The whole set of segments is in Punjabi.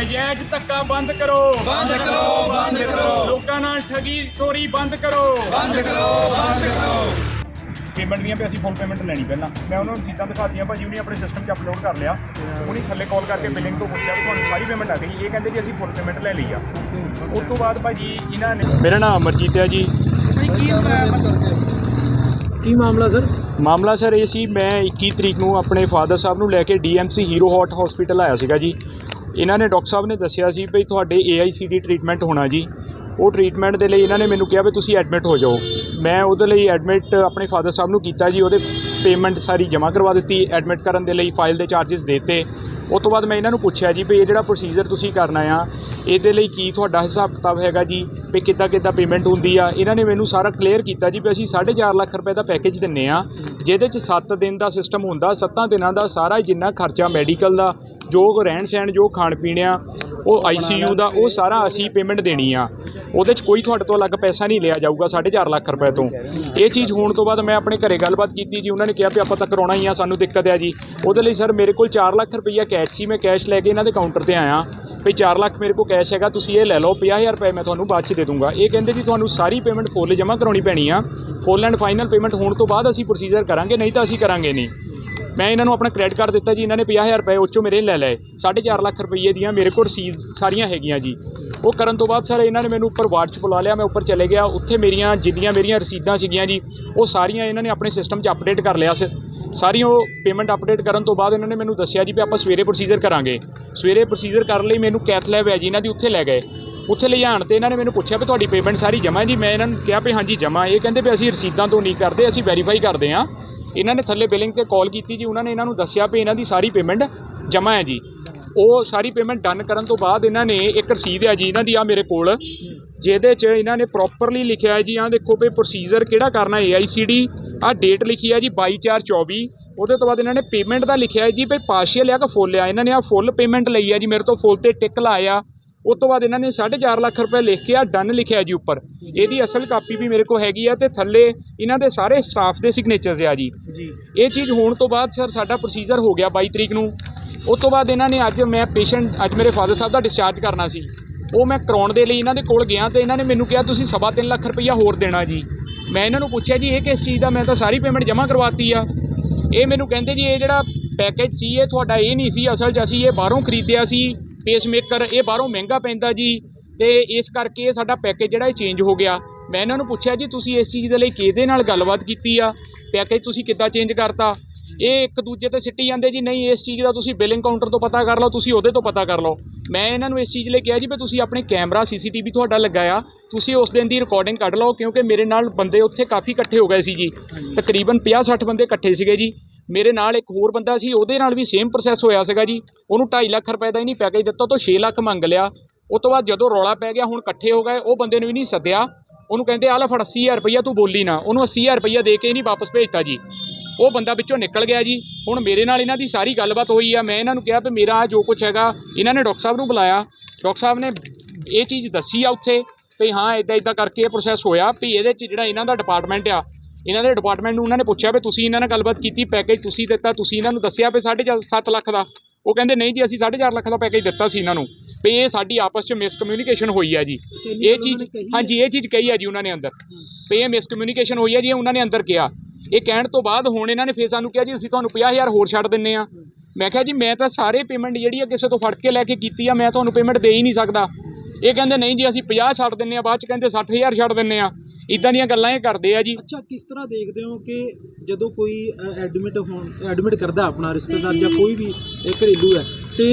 ਨਜਾਇਜ਼ ਧੱਕਾ ਬੰਦ ਕਰੋ। ਬੰਦ ਕਰੋ ਬੰਦ ਕਰੋ। ਲੋਕਾਂ ਨਾਲ ਠਗੀ ਚੋਰੀ ਬੰਦ ਕਰੋ। ਬੰਦ ਕਰੋ ਬੰਦ ਕਰੋ। ਪੇਮੈਂਟ ਦੀਆਂ ਵੀ ਅਸੀਂ ਫੁੱਲ ਪੇਮੈਂਟ ਲੈਣੀ ਪਹਿਲਾਂ। ਮੈਂ ਉਹਨਾਂ ਨੂੰ ਰਸੀਦਾਂ ਦਿਖਾਤੀਆਂ ਭਾਜੀ ਉਹਨੇ ਆਪਣੇ ਸਿਸਟਮ 'ਚ ਅਪਲੋਡ ਕਰ ਲਿਆ। ਉਹਨੇ ਥੱਲੇ ਕਾਲ ਕਰਕੇ ਬਿਲਿੰਗ ਤੋਂ ਪੁੱਛਿਆ ਵੀ ਤੁਹਾਨੂੰ ਸਾਰੀ ਪੇਮੈਂਟ ਆ ਗਈ। ਇਹ ਕਹਿੰਦੇ ਜੀ ਅਸੀਂ ਫੁੱਲ ਪੇਮੈਂਟ ਲੈ ਲਈ ਆ। ਉਸ ਤੋਂ ਬਾਅਦ ਭਾਜੀ ਇਹਨਾਂ ਨੇ ਮੇਰਾ ਨਾਮ ਅਮਰਜੀਤ ਹੈ ਜੀ। ਕੀ ਮਾਮਲਾ ਸਰ? ਮਾਮਲਾ ਸਰ ਇਹ ਸੀ ਮੈਂ 21 ਤਰੀਕ ਨੂੰ ਆਪਣੇ ਫਾਦਰ ਸਾਹਿਬ ਨੂੰ ਲੈ ਕੇ ਡੀਐਮਸੀ ਹੀਰੋ ਹਾਰਟ ਹਸਪੀਟਲ ਆਇਆ ਸੀਗਾ ਜੀ। ਇਹਨਾਂ ਨੇ ਡਾਕਟਰ ਸਾਹਿਬ ਨੇ ਦੱਸਿਆ ਸੀ ਵੀ ਤੁਹਾਡੇ ਏਆਈਸੀਡੀ ਟ੍ਰੀਟਮੈਂਟ ਹੋਣਾ ਜੀ। ਉਹ ਟ੍ਰੀਟਮੈਂਟ ਦੇ ਲਈ ਇਹਨਾਂ ਨੇ ਮੈਨੂੰ ਕਿਹਾ ਵੀ ਤੁਸੀਂ ਐਡਮਿਟ ਹੋ ਜਾਓ। ਮੈਂ ਉਹਦੇ ਲਈ ਐਡਮਿਟ ਆਪਣੇ ਫਾਦਰ ਸਾਹਿਬ ਨੂੰ ਕੀਤਾ ਜੀ, ਉਹਦੇ ਪੇਮੈਂਟ ਸਾਰੀ ਜਮ੍ਹਾਂ ਕਰਵਾ ਦਿੱਤੀ ਐਡਮਿਟ ਕਰਨ ਦੇ ਲਈ ਫਾਈਲ ਦੇ ਚਾਰजेस ਦਿੱਤੇ। ਉਸ ਤੋਂ ਬਾਅਦ ਮੈਂ ਇਹਨਾਂ ਨੂੰ ਪੁੱਛਿਆ ਜੀ ਵੀ ਇਹ ਜਿਹੜਾ ਪ੍ਰੋਸੀਜਰ ਤੁਸੀਂ ਕਰਨਾ ਆ, ਇਹਦੇ ਲਈ ਕੀ ਤੁਹਾਡਾ ਹਿਸਾਬ ਕਿਤਾਬ ਹੈਗਾ ਜੀ? ਵੀ ਕਿੱਦਾਂ ਕਿੱਦਾਂ ਪੇਮੈਂਟ ਹੁੰਦੀ ਆ, ਇਹਨਾਂ ਨੇ ਮੈਨੂੰ ਸਾਰਾ ਕਲੀਅਰ ਕੀਤਾ ਜੀ ਵੀ ਅਸੀਂ 4.5 ਲੱਖ ਰੁਪਏ ਦਾ ਪੈਕੇਜ ਦਿੰਨੇ ਆ, ਜਿਹਦੇ ਚ 7 ਦਿਨ ਦਾ ਸਿਸਟਮ ਹੁੰਦਾ 7 ਦਿਨਾਂ ਦਾ ਸਾਰਾ ਜਿੰਨਾ ਖਰਚਾ ਮੈਡੀਕਲ ਦਾ, ਜੋ ਰਹਿਣ ਸਹਿਣ, ਜੋ ਖਾਣ ਪੀਣ ਆ, ਉਹ ਆਈਸੀਯੂ ਦਾ, ਉਹ ਸਾਰਾ ਅਸੀਂ ਪੇਮੈਂਟ ਦੇਣੀ ਆ। ਉਹਦੇ ਚ ਕੋਈ ਤੁਹਾਡੇ ਤੋਂ ਅਲੱਗ ਪੈਸਾ ਨਹੀਂ ਲਿਆ ਜਾਊਗਾ 4.5 ਲੱਖ ਰੁਪਏ ਤੋਂ। ਇਹ ਚੀਜ਼ ਹੋਣ ਤੋਂ ਬਾਅਦ ਮੈਂ ਆਪਣੇ ਘਰੇ ਗੱਲਬਾਤ ਕੀਤੀ ਜੀ, ਉਹਨਾਂ ਨੇ ਕਿਹਾ ਵੀ ਆਪਾਂ ਤਾਂ ਕਰਾਉਣਾ ਹੀ ਆ, ਸਾਨੂੰ ਦਿੱਕਤ ਆ ਜੀ। ਉਹਦੇ ਲਈ ਸਰ ਮੇਰੇ ਕੋਲ 4 ਲੱਖ ਰੁਪਈਆ ਕੈਸ਼ ਸੀ, ਮੈਂ ਕੈਸ਼ ਲੈ ਕੇ ਇਹਨਾਂ ਦੇ ਕਾਊਂਟਰ ਤੇ ਆਇਆ। ਵੀ 4 ਲੱਖ ਮੇਰੇ ਕੋਲ ਕੈਸ਼ ਹੈਗਾ, ਤੁਸੀਂ ਇਹ ਲੈ ਲਓ 50000 ਰੁਪਏ ਮੈਂ ਤੁਹਾਨੂੰ ਬਾਅਦ ਚ ਦੇ ਦੂੰਗਾ। ਇਹ ਕਹਿੰਦੇ ਜੀ ਤੁਹਾਨੂੰ ਸਾਰੀ ਪੇਮੈਂਟ ਫੁੱਲ ਜਮ੍ਹਾਂ ਕਰਾਉਣੀ ਪੈਣੀ ਆ। ਫੁੱਲ ਐਂਡ ਫਾਈਨਲ ਪੇਮੈਂਟ ਹੋਣ ਤੋਂ ਬਾਅਦ ਅਸੀਂ ਪ੍ਰੋਸੀਜਰ ਕਰਾਂਗੇ, ਨਹੀਂ ਤਾਂ ਅਸੀਂ ਕਰਾਂਗੇ ਨਹੀਂ। ਮੈਂ ਇਹਨਾਂ ਨੂੰ ਆਪਣਾ ਕ੍ਰੈਡਿਟ ਕਾਰਡ ਦਿੱਤਾ ਜੀ, ਇਹਨਾਂ ਨੇ 50000 ਰੁਪਏ ਉਹ 'ਚੋਂ ਮੇਰੇ ਲੈ ਲਏ। 4.5 ਲੱਖ ਰੁਪਏ ਦੀਆਂ ਮੇਰੇ ਕੋਲ ਰਸੀਦ ਸਾਰੀਆਂ ਹੈਗੀਆਂ ਜੀ। ਉਹ ਕਰਨ ਤੋਂ ਬਾਅਦ ਸਰ ਇਹਨਾਂ ਨੇ ਮੈਨੂੰ ਉੱਪਰ ਵਾਰਡ 'ਚ ਬੁਲਾ ਲਿਆ, ਮੈਂ ਉੱਪਰ ਚਲੇ ਗਿਆ। ਉੱਥੇ ਮੇਰੀਆਂ, ਜਿੰਨੀਆਂ ਮੇਰੀਆਂ ਰਸੀਦਾਂ ਸੀਗੀਆਂ ਜੀ, ਉਹ ਸਾਰੀਆਂ ਇਹਨਾਂ ਨੇ ਆਪਣੇ ਸਿਸਟਮ 'ਚ ਅਪਡੇਟ ਕਰ ਲਿਆ ਸੀ ਸਾਰੀ ਉਹ ਪੇਮੈਂਟ ਅਪਡੇਟ ਕਰਨ ਤੋਂ ਬਾਅਦ ਇਹਨਾਂ ਨੇ ਮੈਨੂੰ ਦੱਸਿਆ ਜੀ ਵੀ ਆਪਾਂ ਸਵੇਰੇ ਪ੍ਰੋਸੀਜਰ ਕਰਾਂਗੇ। ਸਵੇਰੇ ਪ੍ਰੋਸੀਜਰ ਕਰਨ ਲਈ ਮੈਨੂੰ ਕੈਥ ਲੈਬ ਹੈ ਜੀ, ਇਹਨਾਂ ਦੀ ਉੱਥੇ ਲੈ ਗਏ। ਉੱਥੇ ਲਿਜਾਣ ਤੇ ਇਹਨਾਂ ਨੇ ਮੈਨੂੰ ਪੁੱਛਿਆ ਵੀ ਤੁਹਾਡੀ ਪੇਮੈਂਟ ਸਾਰੀ ਜਮ੍ਹਾਂ ਹੈ ਜੀ? ਮੈਂ ਇਹਨਾਂ ਨੂੰ ਕਿਹਾ ਵੀ ਹਾਂਜੀ, ਜਮ੍ਹਾਂ। ਇਹ ਕਹਿੰਦੇ ਵੀ ਅਸੀਂ ਰਸੀਦਾਂ ਤੋਂ ਨਹੀਂ ਕਰਦੇ, ਅਸੀਂ ਵੈਰੀਫਾਈ ਕਰਦੇ ਹਾਂ। ਇਹਨਾਂ ਨੇ ਥੱਲੇ ਬਿਲਿੰਗ ਤੇ ਕਾਲ ਕੀਤੀ ਜੀ, ਉਹਨਾਂ ਨੇ ਇਹਨਾਂ ਨੂੰ ਦੱਸਿਆ ਵੀ ਇਹਨਾਂ ਦੀ ਸਾਰੀ ਪੇਮੈਂਟ ਜਮ੍ਹਾਂ ਹੈ ਜੀ। ਉਹ ਸਾਰੀ ਪੇਮੈਂਟ ਡਨ ਕਰਨ ਤੋਂ ਬਾਅਦ ਇਹਨਾਂ ਨੇ ਇੱਕ ਰਸੀਦ ਹੈ ਜੀ ਇਹਨਾਂ ਦੀ ਆ ਮੇਰੇ ਕੋਲ ਜਿਹਦੇ 'ਚ ਇਹਨਾਂ ਨੇ ਪ੍ਰੋਪਰਲੀ ਲਿਖਿਆ ਹੈ ਜੀ ਆਹ ਦੇਖੋ ਵੀ ਪ੍ਰੋਸੀਜਰ ਕਿਹੜਾ ਕਰਨਾ AICD ਆ ਡੇਟ ਲਿਖੀ ਹੈ ਜੀ 22/4/24 ਉਹਦੇ ਤੋਂ ਬਾਅਦ ਇਹਨਾਂ ਨੇ ਪੇਮੈਂਟ ਦਾ ਲਿਖਿਆ ਹੈ ਜੀ ਵੀ ਪਾਰਸ਼ੀਅਲ ਆ ਕਿ ਫੁੱਲ ਆ ਇਹਨਾਂ ਨੇ ਆ ਫੁੱਲ ਪੇਮੈਂਟ ਲਈ ਹੈ ਜੀ ਮੇਰੇ ਤੋਂ ਫੁੱਲ ਤੇ ਟਿਕ ਲਾਇਆ ਉਸ ਤੋਂ ਬਾਅਦ ਇਹਨਾਂ ਨੇ 4.5 ਲੱਖ ਰੁਪਏ ਲਿਖ ਕੇ ਆ ਡਨ ਲਿਖਿਆ ਜੀ ਉੱਪਰ ਇਹਦੀ ਅਸਲ ਕਾਪੀ ਵੀ ਮੇਰੇ ਕੋਲ ਹੈਗੀ ਆ ਤੇ ਥੱਲੇ ਇਹਨਾਂ ਦੇ ਸਾਰੇ ਸਟਾਫ ਦੇ ਸਿਗਨੇਚਰਸ ਆ ਜੀ। ਜੀ। ਇਹ ਚੀਜ਼ ਹੋਣ ਤੋਂ ਬਾਅਦ ਸਰ ਸਾਡਾ ਪ੍ਰੋਸੀਜਰ ਹੋ ਗਿਆ 22 ਤਰੀਕ ਨੂੰ। ਉਸ ਤੋਂ ਬਾਅਦ ਇਹਨਾਂ ਨੇ ਅੱਜ ਮੈਂ ਪੇਸ਼ੈਂਟ ਅੱਜ ਮੇਰੇ ਫਾਦਰ ਸਾਹਿਬ ਦਾ ਡਿਸਚਾਰਜ ਕਰਨਾ ਸੀ। ਉਹ ਮੈਂ ਕਰਾਉਣ ਦੇ ਲਈ ਇਹਨਾਂ ਦੇ ਕੋਲ ਗਿਆ ਤੇ ਇਹਨਾਂ ਨੇ ਮੈਨੂੰ ਕਿਹਾ, ਤੁਸੀਂ ਸਵਾ ਤਿੰਨ ਲੱਖ ਰੁਪਈਆ ਹੋਰ ਦੇਣਾ ਜੀ। ਮੈਂ ਇਹਨਾਂ ਨੂੰ ਪੁੱਛਿਆ, ਜੀ, ਇਹ ਕਿਸ ਚੀਜ਼ ਦਾ? ਮੈਂ ਤਾਂ ਸਾਰੀ ਪੇਮੈਂਟ ਜਮ੍ਹਾਂ ਕਰਵਾਤੀ ਆ। ਇਹ ਮੈਨੂੰ ਕਹਿੰਦੇ, ਜੀ, ਇਹ ਜਿਹੜਾ ਪੈਕੇਜ ਸੀ, ਇਹ ਤੁਹਾਡਾ ਇਹ ਨਹੀਂ ਸੀ। ਅਸਲ 'ਚ ਅਸੀਂ ਇਹ ਬਾਹਰੋਂ ਖਰੀਦਿਆ ਸੀ ਪੇਸਮੇਕਰ ਇਹ ਬਾਹਰੋਂ ਮਹਿੰਗਾ ਪੈਂਦਾ ਜੀ ਤੇ ਇਸ ਕਰਕੇ ਇਹ ਸਾਡਾ ਪੈਕੇਜ ਜਿਹੜਾ ਇਹ ਚੇਂਜ ਹੋ ਗਿਆ। ਮੈਂ ਇਹਨਾਂ ਨੂੰ ਪੁੱਛਿਆ, ਜੀ, ਤੁਸੀਂ ਇਸ ਚੀਜ਼ ਦੇ ਲਈ ਕਿਹਦੇ ਨਾਲ ਗੱਲਬਾਤ ਕੀਤੀ ਆ? ਪੈਕੇਜ ਤੁਸੀਂ ਕਿੱਦਾਂ ਚੇਂਜ ਕਰਤਾ? ਇਹ ਇੱਕ ਦੂਜੇ ਤੇ ਸਿੱਟੀ ਜਾਂਦੇ ਜੀ, ਨਹੀਂ, ਇਸ ਚੀਜ਼ ਦਾ ਤੁਸੀਂ ਬਿਲਿੰਗ ਕਾਊਂਟਰ ਤੋਂ ਪਤਾ ਕਰ ਲਓ, ਤੁਸੀਂ ਉਹਦੇ ਤੋਂ ਪਤਾ ਕਰ ਲਓ। ਮੈਂ ਇਹਨਾਂ ਨੂੰ ਇਸ ਚੀਜ਼ ਲਈ ਕਿਹਾ ਜੀ ਵੀ ਤੁਸੀਂ ਆਪਣੇ ਕੈਮਰਾ ਸੀਸੀਟੀਵੀ ਤੁਹਾਡਾ ਲਗਾਇਆ, ਤੁਸੀਂ ਉਸ ਦਿਨ ਦੀ ਰਿਕਾਰਡਿੰਗ ਕੱਢ ਲਓ, ਕਿਉਂਕਿ ਮੇਰੇ ਨਾਲ ਬੰਦੇ ਉੱਥੇ ਕਾਫੀ ਇਕੱਠੇ ਹੋ ਗਏ ਸੀ ਜੀ। ਤਕਰੀਬਨ 50-60 ਬੰਦੇ ਇਕੱਠੇ ਸੀਗੇ ਜੀ। ਮੇਰੇ ਨਾਲ ਇੱਕ ਹੋਰ ਬੰਦਾ ਸੀ, ਉਹਦੇ ਨਾਲ ਵੀ ਸੇਮ ਪ੍ਰੋਸੈਸ ਹੋਇਆ ਸੀਗਾ ਜੀ। ਉਹਨੂੰ 2.5 ਲੱਖ ਰੁਪਏ ਦਾ ਹੀ ਨਹੀਂ ਪੈਕੇਜ ਦਿੱਤਾ ਤੋਂ 6 ਲੱਖ ਮੰਗ ਲਿਆ। ਉਸ ਤੋਂ ਬਾਅਦ ਜਦੋਂ ਰੌਲਾ ਪੈ ਗਿਆ, ਹੁਣ ਇਕੱਠੇ ਹੋ ਗਏ, ਉਹ ਬੰਦੇ ਨੂੰ ਵੀ ਨਹੀਂ ਸੱਦਿਆ। ਉਹਨੂੰ ਕਹਿੰਦੇ ਆ ਲੈ ਫੜ 80000 ਰੁਪਈਆ ਤੂੰ ਬੋਲੀ ਨਾ। ਉਹਨੂੰ 80000 ਰੁਪਈਆ ਦੇ ਕੇ ਹੀ ਨਹੀਂ ਵਾਪਸ ਭੇਜਤਾ ਜੀ। ਉਹ ਬੰਦਾ ਵਿੱਚੋਂ ਨਿਕਲ ਗਿਆ ਜੀ। ਹੁਣ ਮੇਰੇ ਨਾਲ ਇਹਨਾਂ ਦੀ ਸਾਰੀ ਗੱਲਬਾਤ ਹੋਈ ਆ। ਮੈਂ ਇਹਨਾਂ ਨੂੰ ਕਿਹਾ ਵੀ ਮੇਰਾ ਜੋ ਕੁਝ ਹੈਗਾ ਇਹਨਾਂ ਨੇ ਡਾਕਟਰ ਸਾਹਿਬ ਨੂੰ ਬੁਲਾਇਆ। ਡਾਕਟਰ ਸਾਹਿਬ ਨੇ ਇਹ ਚੀਜ਼ ਦੱਸੀ ਆ ਉੱਥੇ ਵੀ ਹਾਂ ਇਦਾਂ ਇਦਾਂ ਕਰਕੇ ਇਹ ਪ੍ਰੋਸੈਸ ਹੋਇਆ ਵੀ ਇਹਦੇ 'ਚ ਜਿਹੜਾ ਇਹਨਾਂ ਦਾ ਡਿਪਾਰਟਮੈਂਟ ਆ ਇਹਨਾਂ ਦੇ ਡਿਪਾਰਟਮੈਂਟ ਨੂੰ ਉਹਨਾਂ ਨੇ ਪੁੱਛਿਆ ਵੀ ਤੁਸੀਂ ਇਹਨਾਂ ਨਾਲ ਗੱਲਬਾਤ ਕੀਤੀ ਪੈਕੇਜ ਤੁਸੀਂ ਦਿੱਤਾ ਤੁਸੀਂ ਇਹਨਾਂ ਨੂੰ ਦੱਸਿਆ ਵੀ 7.5 ਲੱਖ ਦਾ। ਉਹ ਕਹਿੰਦੇ ਨਹੀਂ ਜੀ ਅਸੀਂ 4.5 ਲੱਖ ਦਾ ਪੈਕੇਜ ਦਿੱਤਾ ਸੀ ਇਹਨਾਂ ਨੂੰ। ਵੀ ਇਹ ਸਾਡੀ ਆਪਸ 'ਚ ਮਿਸਕਮਿਊਨੀਕੇਸ਼ਨ ਹੋਈ ਹੈ ਜੀ। ਇਹ ਚੀਜ਼ ਹਾਂਜੀ ਇਹ ਚੀਜ਼ ਕਹੀ ਹੈ ਜੀ ਉਹਨਾਂ ਨੇ ਅੰਦਰ। ਵੀ ਇਹ ਮਿਸਕਮਿਊਨੀਕੇਸ਼ਨ ਹੋਈ ਹੈ ਜੀ ਉਹਨਾਂ ਨੇ ਅੰਦਰ ਕਿਹਾ। ਇਹ ਕਹਿਣ ਤੋਂ ਬਾਅਦ ਹੁਣ ਇਹਨਾਂ ਨੇ ਫੇਰ ਸਾਨੂੰ ਕਿਹਾ ਜੀ, ਅਸੀਂ ਤੁਹਾਨੂੰ 50000 ਹੋਰ ਛੱਡ ਦਿੰਨੇ ਆ। ਮੈਂ ਕਿਹਾ ਜੀ, ਮੈਂ ਤਾਂ ਸਾਰੇ ਪੇਮੈਂਟ ਜਿਹੜੀ ਆ ਕਿਸੇ ਤੋਂ ਫੜ ਕੇ ਲੈ ਕੇ ਕੀਤੀ ਆ, ਮੈਂ ਤੁਹਾਨੂੰ ਪੇਮੈਂਟ ਦੇ ਹੀ ਨਹੀਂ ਸਕਦਾ। ਇਹ ਕਹਿੰਦੇ, ਨਹੀਂ ਜੀ, ਅਸੀਂ 50 ਛੱਡ ਦਿੰਨੇ ਆ, ਬਾਅਦ ਚ ਕਹਿੰਦੇ 60000 ਛੱਡ ਦਿੰਨੇ ਆ। ਇਦਾਂ ਦੀਆਂ ਗੱਲਾਂ ਇਹ ਕਰਦੇ ਆ ਜੀ। ਅੱਛਾ, ਕਿਸ ਤਰ੍ਹਾਂ ਦੇਖਦੇ ਹੋ ਕਿ ਜਦੋਂ ਕੋਈ ਐਡਮਿਟ ਹੋਣ ਐਡਮਿਟ ਕਰਦਾ ਆਪਣਾ ਰਿਸ਼ਤੇਦਾਰ ਜਾਂ ਕੋਈ ਵੀ, ਇਹ ਘਰੇਲੂ ਹੈ, ਤੇ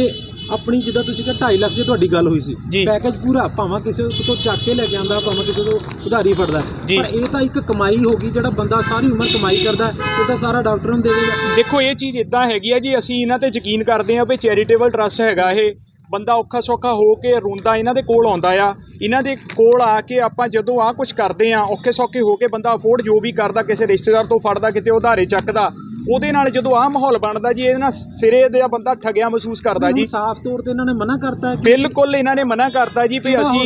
ਆਪਣੀ ਜਿੱਦਾਂ ਤੁਸੀਂ ਕਿਹਾ 2.5 ਲੱਖ 'ਚ ਤੁਹਾਡੀ ਗੱਲ ਹੋਈ ਸੀ। ਜੀ। ਪੈਕੇਜ ਪੂਰਾ ਭਾਵੇਂ ਕਿਸੇ ਤੋਂ ਚੱਕ ਕੇ ਲੈ ਕੇ ਆਂਦਾ ਭਾਵੇਂ ਕਿਸੇ ਤੋਂ ਉਧਾਰੀ ਫੜਦਾ। ਜੀ। ਪਰ ਇਹ ਤਾਂ ਇੱਕ ਕਮਾਈ ਹੋ ਗਈ ਜਿਹੜਾ ਬੰਦਾ ਸਾਰੀ ਉਮਰ ਕਮਾਈ ਕਰਦਾ ਇਹ ਤਾਂ ਸਾਰਾ ਡਾਕਟਰ ਨੂੰ ਦੇ ਦੇਗਾ ਦੇਖੋ ਇਹ ਚੀਜ਼ ਇਦਾਂ ਹੈਗੀ ਆ ਜੀ ਅਸੀਂ ਇਹਨਾਂ ਤੇ ਯਕੀਨ ਕਰਦੇ ਆ ਵੀ ਚੈਰੀਟੇਬਲ ਟਰਸਟ ਹੈਗਾ ਇਹ। ਬੰਦਾ ਔਖਾ ਸੌਖਾ ਹੋ ਕੇ ਰੋਂਦਾ ਇਹਨਾਂ ਦੇ ਕੋਲ ਆਉਂਦਾ ਆ। ਇਹਨਾਂ ਦੇ ਕੋਲ ਆ ਕੇ ਆਪਾਂ ਜਦੋਂ ਆ ਕੁਝ ਕਰਦੇ ਆ ਔਖੇ ਸੌਖੇ ਹੋ ਕੇ ਬੰਦਾ ਅਫੋਰਡ ਜੋ ਵੀ ਕਰਦਾ ਕਿਸੇ ਰਿਸ਼ਤੇਦਾਰ ਤੋਂ ਫੜਦਾ ਕਿਤੇ ਉਧਾਰੇ ਚੱਕਦਾ ਉਹਦੇ ਨਾਲ ਜਦੋਂ ਆ ਮਾਹੌਲ ਬਣਦਾ ਜੀ ਇਹਦੇ ਨਾਲ ਸਿਰੇ ਦਾ ਬੰਦਾ ਠਗਿਆ ਮਹਿਸੂਸ ਕਰਦਾ ਜੀ ਸਾਫ਼ ਤੌਰ ਤੇ ਇਹਨਾਂ ਨੇ ਮਨਾ ਕਰਤਾ ਕਿ ਬਿਲਕੁਲ ਇਹਨਾਂ ਨੇ ਮਨਾ ਕਰਤਾ ਜੀ ਵੀ ਅਸੀਂ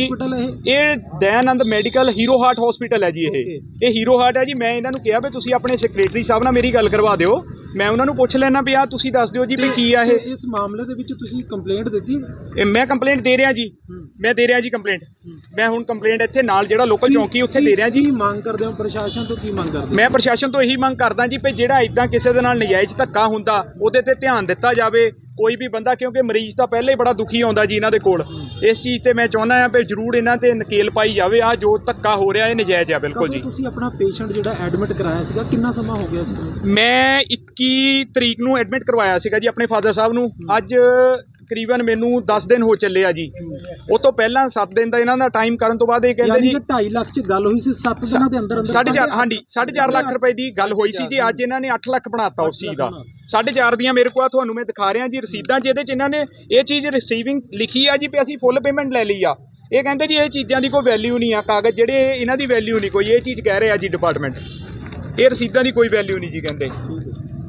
ਇਹ? Dayanand medical hero heart hospital ਹੈ ਜੀ ਇਹ. ਇਹ ਹੀਰੋ ਹਾਰਟ ਹੈ ਜੀ ਮੈਂ ਇਹਨਾਂ ਨੂੰ ਕਿਹਾ ਵੀ ਤੁਸੀਂ ਆਪਣੇ ਸੈਕਟਰੀ ਸਾਹਿਬ ਨਾਲ ਮੇਰੀ ਗੱਲ ਕਰਵਾ ਦਿਓ ਮੈਂ ਉਹਨਾਂ ਨੂੰ ਪੁੱਛ ਲੈਣਾ ਵੀ ਆ ਤੁਸੀਂ ਦੱਸ ਦਿਓ ਜੀ ਵੀ ਕੀ ਆ ਇਹ ਇਸ ਮਾਮਲੇ ਦੇ ਵਿੱਚ ਤੁਸੀਂ ਕੰਪਲੇਂਟ ਦਿੱਤੀ ਮੈਂ ਕੰਪਲੇਂਟ ਦੇ ਰਿਹਾ ਜੀ। ਮੈਂ ਦੇ ਰਿਹਾ ਜੀ ਕੰਪਲੇਂਟ ਮੈਂ ਹੁਣ ਕੰਪਲੇਂਟ ਇੱਥੇ ਨਾਲ ਜਿਹੜਾ ਲੋਕਲ ਚੌਂਕੀ ਉੱਥੇ ਦੇ ਰਿਹਾ ਜੀ। ਕੀ ਮੰਗ ਕਰਦੇ ਹੋ? ਪ੍ਰਸ਼ਾਸਨ ਤੋਂ ਕੀ ਮੰਗ ਕਰਦੇ ਹੋ? ਮੈਂ ਪ੍ਰਸ਼ਾਸਨ ਤੋਂ ਇਹੀ ਮੰਗ ਕਰਦਾ ਜੀ ਵੀ ਜਿਹੜਾ ਇਦਾਂ ਕਿਸੇ ਦੇ ਨਾਲ ਨਜਾਇਜ਼ ਧੱਕਾ ਹੁੰਦਾ ਉਹਦੇ ਤੇ ਧਿਆਨ ਦਿੱਤਾ ਜਾਵੇ। ਕੋਈ ਵੀ ਬੰਦਾ ਕਿਉਂਕਿ ਮਰੀਜ਼ ਤਾਂ ਪਹਿਲੇ ਹੀ ਬੜਾ ਦੁਖੀ ਆਉਂਦਾ ਜੀ ਇਹਨਾਂ ਦੇ ਕੋਲ। ਇਸ ਚੀਜ਼ ਤੇ ਮੈਂ ਚਾਹੁੰਦਾ ਹਾਂ ਵੀ ਜ਼ਰੂਰ ਇਹਨਾਂ ਤੇ ਨਕੇਲ ਪਾਈ ਜਾਵੇ। ਆ ਜੋ ਧੱਕਾ ਹੋ ਰਿਹਾ ਇਹ ਨਜਾਇਜ਼ ਆ ਬਿਲਕੁਲ ਜੀ। ਤੁਸੀਂ ਆਪਣਾ ਪੇਸ਼ੈਂਟ ਜਿਹੜਾ ਐਡਮਿਟ ਕਰਾਇਆ ਸੀਗਾ ਕਿੰਨਾ ਸਮਾਂ ਹੋ ਗਿਆ ਇਸ ਨੂੰ? ਮੈਂ 21 ਤਰੀਕ ਨੂੰ ਐਡਮਿਟ ਕਰਵਾਇਆ ਸੀਗਾ ਜੀ ਆਪਣੇ ਫਾਦਰ ਸਾਹਿਬ ਨੂੰ। ਅੱਜ ਤਕਰੀਬਨ ਮੈਨੂੰ 10 ਦਿਨ ਹੋ ਚੱਲੇ ਆ ਜੀ। ਉਹ ਤੋਂ ਪਹਿਲਾਂ 7 ਦਿਨ ਦਾ ਇਹਨਾਂ ਦਾ ਟਾਈਮ ਕਰਨ ਤੋਂ ਬਾਅਦ ਇਹ ਕਹਿੰਦੇ ਜੀ ਕਿ 2.5 ਲੱਖ ਚ ਗੱਲ ਹੋਈ ਸੀ 7 ਦਿਨਾਂ ਦੇ ਅੰਦਰ ਅੰਦਰ ਸਾਢੇ ਚਾਰ ਹਾਂਜੀ 4.5 ਲੱਖ ਰੁਪਏ ਦੀ ਗੱਲ ਹੋਈ ਸੀ ਜੀ। ਅੱਜ ਇਹਨਾਂ ਨੇ 8 ਲੱਖ ਬਣਾਤਾ ਉਸ ਚੀਜ਼ ਦਾ। 4.5 ਦੀਆਂ ਮੇਰੇ ਕੋਲ ਆ ਤੁਹਾਨੂੰ ਮੈਂ ਦਿਖਾ ਰਿਹਾ ਜੀ ਰਸੀਦਾਂ ਜਿਹਦੇ ਚ ਇਹਨਾਂ ਨੇ ਇਹ ਚੀਜ਼ ਰਿਸੀਵਿੰਗ ਲਿਖੀ ਆ ਜੀ ਵੀ ਅਸੀਂ ਫੁੱਲ ਪੇਮੈਂਟ ਲੈ ਲਈ ਆ। ਇਹ ਕਹਿੰਦੇ ਜੀ ਇਹ ਚੀਜ਼ਾਂ ਦੀ ਕੋਈ ਵੈਲਿਊ ਨਹੀਂ ਆ ਕਾਗਜ਼ ਜਿਹੜੇ ਇਹਨਾਂ ਦੀ ਵੈਲਿਊ ਨਹੀਂ ਕੋਈ ਇਹ ਚੀਜ਼ ਕਹਿ ਰਹੇ ਆ ਜੀ ਡਿਪਾਰਟਮੈਂਟ ਇਹ ਰਸੀਦਾਂ ਦੀ ਕੋਈ ਵੈਲਿਊ ਨਹੀਂ ਜੀ ਕਹਿੰਦੇ।